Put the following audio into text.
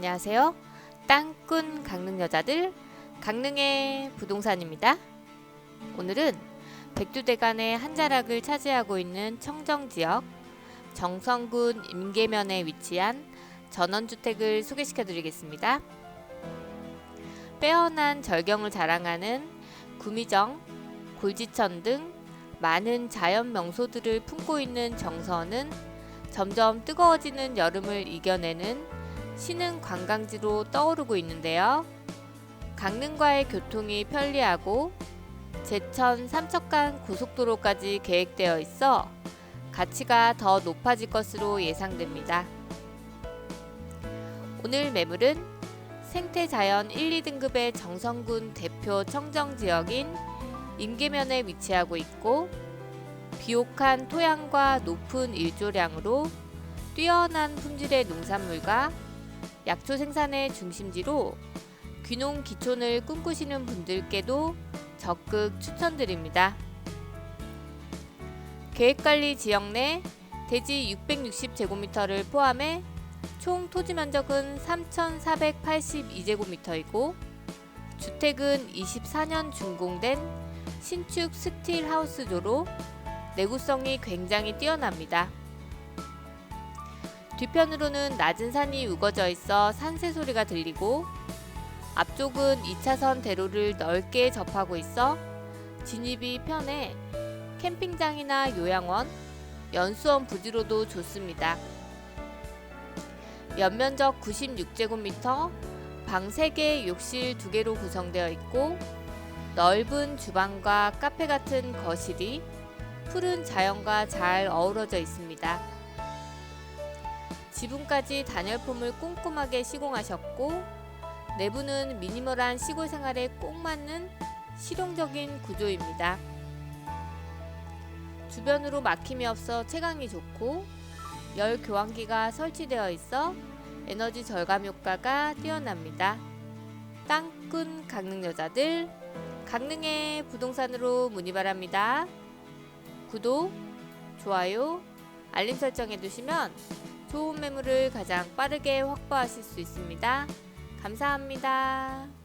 안녕하세요. 땅꾼 강릉 여자들 강릉의 부동산입니다. 오늘은 백두대간의 한 자락을 차지하고 있는 청정 지역 정성군 임계면에 위치한 전원주택을 소개시켜 드리겠습니다. 빼어난 절경을 자랑하는 구미정, 골지천 등 많은 자연 명소들을 품고 있는 정선은 점점 뜨거워지는 여름을 이겨내는 신흥 관광지로 떠오르고 있는데요. 강릉과의 교통이 편리하고 제천 삼척간 고속도로까지 계획되어 있어 가치가 더 높아질 것으로 예상됩니다. 오늘 매물은 생태자연 1, 2등급의 정성군 대표 청정 지역인 임계면에 위치하고 있고 비옥한 토양과 높은 일조량으로 뛰어난 품질의 농산물과 약초 생산의 중심지로 귀농 기촌을 꿈꾸시는 분들께도 적극 추천드립니다. 계획관리 지역 내 대지 660제곱미터를 포함해 총 토지 면적은 3,482제곱미터이고 주택은 24년 준공된 신축 스틸 하우스조로 내구성이 굉장히 뛰어납니다. 뒤편으로는 낮은 산이 우거져 있어 산새 소리가 들리고 앞쪽은 2차선 대로를 넓게 접하고 있어 진입이 편해 캠핑장이나 요양원, 연수원 부지로도 좋습니다. 연면적 96제곱미터, 방 3개, 욕실 2개로 구성되어 있고 넓은 주방과 카페 같은 거실이 푸른 자연과 잘 어우러져 있습니다. 지붕까지 단열폼을 꼼꼼하게 시공하셨고 내부는 미니멀한 시골 생활에 꼭 맞는 실용적인 구조입니다. 주변으로 막힘이 없어 채광이 좋고 열 교환기가 설치되어 있어 에너지 절감 효과가 뛰어납니다. 땅꾼 강릉 여자들 강릉의 부동산으로 문의 바랍니다. 구독, 좋아요, 알림 설정해 두시면 좋은 매물을 가장 빠르게 확보하실 수 있습니다. 감사합니다.